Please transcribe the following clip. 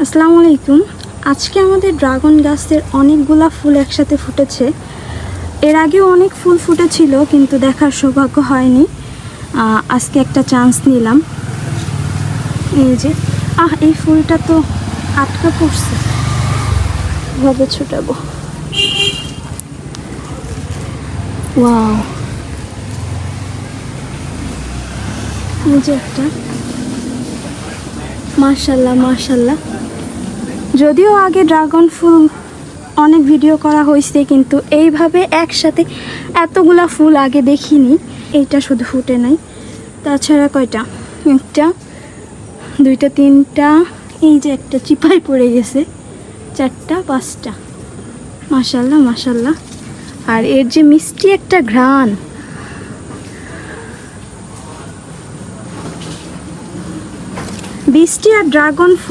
আসসালামু আলাইকুম। আজকে আমাদের ড্রাগন গাছের অনেকগুলা ফুল একসাথে ফুটেছে। এর আগেও অনেক ফুল ফুটেছিল, কিন্তু দেখার সৌভাগ্য হয়নি। আজকে একটা চান্স নিলাম। এই যে, আহ, এই ফুলটা তো আটকা পড়ছে। ভাবে ছুটাবো। ওয়াও। যে একটা। মাশাল্লাহ মাশাল্লাহ। যদিও আগে ড্রাগন ফুল অনেক ভিডিও করা হয়েছে, কিন্তু এইভাবে একসাথে এতগুলা ফুল আগে দেখিনি। এইটা শুধু ফুটে নাই। তাছাড়া কয়টা? একটা, দুইটা, তিনটা, এই যে একটা চিপাই পড়ে গেছে। চারটা, পাঁচটা। মাশাল্লাহ মাশাল্লাহ আর এর যে মিষ্টি একটা ঘ্রাণ। বৃষ্টি আর ড্রাগন ফুল